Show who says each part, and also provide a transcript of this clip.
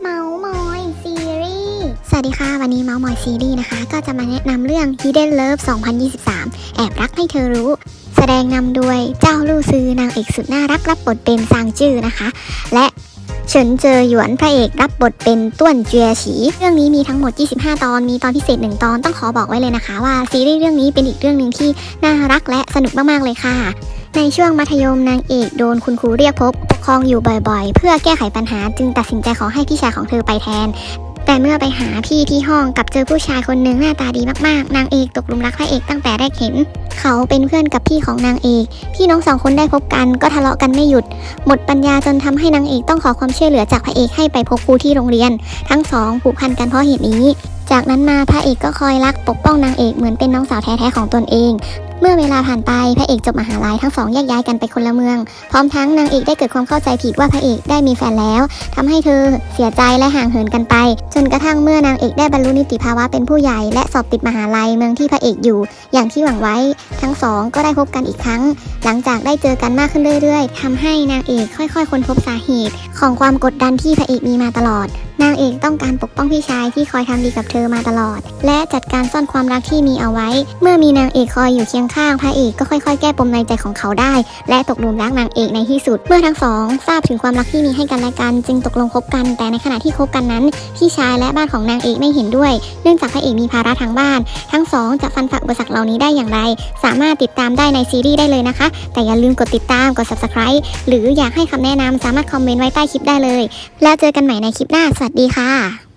Speaker 1: เมาส์มอยซีรีส์สวัสดีค่ะ วันนี้เมาส์มอยซีรีส์นะคะ ก็จะมาแนะนำเรื่อง Hidden Love 2023 แอบรักให้เธอรู้ แสดงนำโดยเจ้าลู่ซือนางเอกสุดน่ารักรับบทเป็นซางจื้อนะคะ และเฉินเจอหยวนพระเอกรับบทเป็นต้วนเจียฉี เรื่องนี้มีทั้งหมด 25 ตอน มีตอนพิเศษ 1 ตอน ต้องขอบอกไว้เลยนะคะ ว่าซีรีส์เรื่องนี้เป็นอีกเรื่องหนึ่งที่น่ารักและสนุกมากๆเลยค่ะ ในช่วงมัธยมนางเอกโดนคุณครูเรียกพบปกครองอยู่บ่อยๆ เพื่อแก้ไขปัญหาจึงตัดสินใจขอให้พี่ชายของเธอไปแทน แต่เมื่อไปหาพี่ที่ห้องกลับเจอผู้ชายคนหนึ่งหน้าตาดีมากๆ นางเอกตกหลุมรักพระเอกตั้งแต่แรกเห็น เขาเป็นเพื่อนกับพี่ของนางเอก พี่น้องสองคนได้พบกันก็ทะเลาะกันไม่หยุด หมดปัญญาจนทำให้นางเอกต้องขอความช่วยเหลือจากพระเอกให้ไปพบครูที่โรงเรียน ทั้งสองผูกพันกันเพราะเหตุนี้จากนั้นมาพระเอกก็คอยรักปกป้องนางเอกเหมือนเป็นน้องสาวแท้ๆของตนเอง เมื่อเวลาผ่านไปพระเอกจบมหาลัยทั้งสองแยกย้ายกันไปคนละเมือง พร้อมทั้งนางเอกได้เกิดความเข้าใจผิดว่าพระเอกได้มีแฟนแล้วทำให้เธอเสียใจและห่างเหินกันไป จนกระทั่งเมื่อนางเอกได้บรรลุนิติภาวะเป็นผู้ใหญ่และสอบติดมหาลัยเมืองที่พระเอกอยู่ อย่างที่หวังไว้ ทั้งสองก็ได้พบกันอีกครั้ง หลังจากได้เจอกันมากขึ้นเรื่อย ๆทำให้นางเอกค่อย ๆ ค้นพบสาเหตุ ของความกดดันที่พระเอกมีมาตลอด นางเอกต้องการปกป้องพี่ชายที่คอยทำดีกับเธอมาตลอด และจัดการซ่อนความรักที่มีเอาไว้ เมื่อมีนางเอกคอยอยู่เคียงข้างพระเอกก็ค่อยๆ แก้ปมในใจของเขาได้ และตกหลุมรักนางเอกในที่สุด เมื่อทั้งสองทราบถึงความรักที่มีให้กันและกัน จึงตกลงคบกัน แต่ในขณะที่คบกันนั้นพี่ชายและบ้านของนางเอกไม่เห็นด้วย เนื่องจากพระเอกมีภาระทางบ้าน ทั้งสองจะฟันฝ่าอุปสรรคเหล่านี้ได้อย่างไร สามารถติดตามได้ในซีรีส์ได้เลยนะคะ แต่อย่าลืมกดติดตามกด subscribe หรืออยากให้คำแนะนำสามารถคอมเมนต์ไว้ใต้คลิปได้เลย แล้วเจอกันใหม่ในคลิปหน้าสวัสดีดีค่ะ